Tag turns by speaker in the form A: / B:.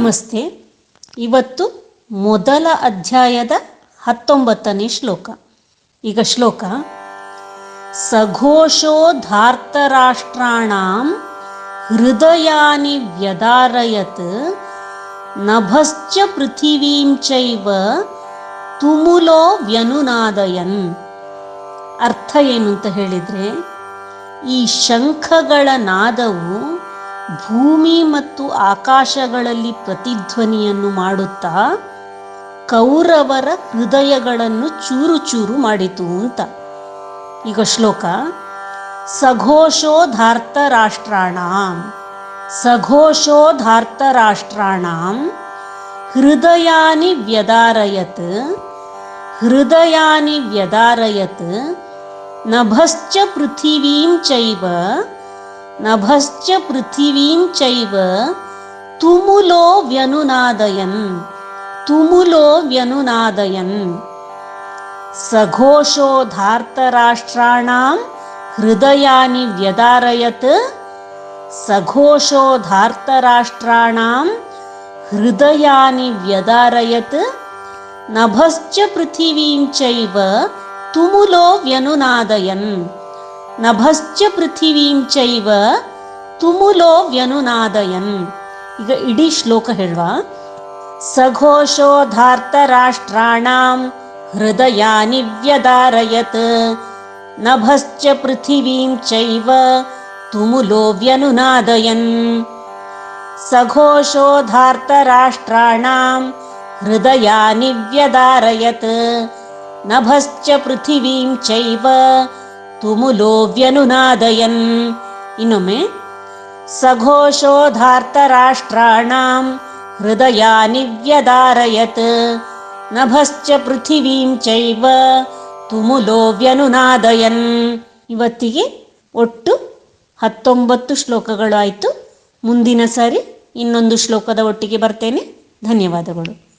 A: ನಮಸ್ತೆ. ಇವತ್ತು ಮೊದಲ ಅಧ್ಯಾಯದ ಹತ್ತೊಂಬತ್ತನೇ ಶ್ಲೋಕ. ಈಗ ಶ್ಲೋಕ. ಸಘೋಷೋ ಧಾರ್ತರಾಷ್ಟ್ರಾಣಾಂ ಹೃದಯಾನಿ ವ್ಯದಾರಯತ್ ನಭಶ್ಚ ಪೃಥಿವೀಂ ಚೈವ ತುಮುಲೋ ವ್ಯನುನಾದಯನ್. ಅರ್ಥ ಏನು ಅಂತ ಹೇಳಿದರೆ, ಈ ಶಂಖಗಳ ನಾದವು ಭೂಮಿ ಮತ್ತು ಆಕಾಶಗಳಲ್ಲಿ ಪ್ರತಿಧ್ವನಿಯನ್ನು ಮಾಡುತ್ತಾ ಕೌರವರ ಹೃದಯಗಳನ್ನು ಚೂರು ಚೂರು ಮಾಡಿತು ಅಂತ. ಈಗ ಶ್ಲೋಕ ಸಘೋಷೋಧಾರ್ಥ ಧಾರ್ತರಾಷ್ಟ್ರಾಣಾಂ ಸಘೋಷೋಧಾರ್ಥ ಧಾರ್ತರಾಷ್ಟ್ರಾಣಾಂ ಹೃದಯಾನಿ ವ್ಯದಾರಯತ್ ಹೃದಯಾನಿ ವ್ಯದಾರಯತ್, ನಭಶ್ಚ ಪೃಥಿವೀಂ ಚೈವ नभश्च पृथिवीं चैव तुमुलो व्यनुनादयन्। तुमुलो व्यनुनादयन्। सघोषो धार्तराष्ट्राणां हृदयानि व्यदारयत्। सघोषो धार्तराष्ट्राणां हृदयानि व्यदारयत्। नभश्च पृथिवीं चैव तुमुलो व्यनुनादयन्। ನಭಶ್ಚ ಪೃಥಿವೀಂ ಚೈವ ತುಮುಲೋ ವ್ಯನುನಾದಯನ್ ಈಗ ಇಡೀ ಶ್ಲೋಕ ಹೇಳುವ ಸಘೋಷೋ ಧಾರ್ತರಾಷ್ಟ್ರಾಣಾಂ ಹೃದಯಾನಿ ವ್ಯದಾರಯತ್ ನಭಶ್ಚ ಪೃಥಿವೀಂ ಚೈವ ತುಮುಲೋ ವ್ಯನುನಾದಯನ್ ಸಘೋಷೋ ಧಾರ್ತರಾಷ್ಟ್ರಾಣಾಂ ಹೃದಯಾನಿ ವ್ಯದಾರಯತ್ ನಭಶ್ಚ ಪೃಥಿವೀಂ ಚೈವ ತುಮುಲೋ ವ್ಯನುನಾದಯನ್ ಇನ್ನೊಮ್ಮೆ ಸಘೋಷೋಧಾರ್ಥ ರಾಷ್ಟ್ರಾಂ ಹೃದಯ ನಿವ್ಯದಾರಯತ್ ನಭಶ್ಚ ಪೃಥಿವೀಂ ಚೈವ ತುಮುಲೋ ವ್ಯನುನಾದಯನ್ ಇವತ್ತಿಗೆ ಒಟ್ಟು ಹತ್ತೊಂಬತ್ತು ಶ್ಲೋಕಗಳು ಆಯಿತು ಮುಂದಿನ ಸಾರಿ ಇನ್ನೊಂದು ಶ್ಲೋಕದ ಒಟ್ಟಿಗೆ ಬರ್ತೇನೆ. ಧನ್ಯವಾದಗಳು.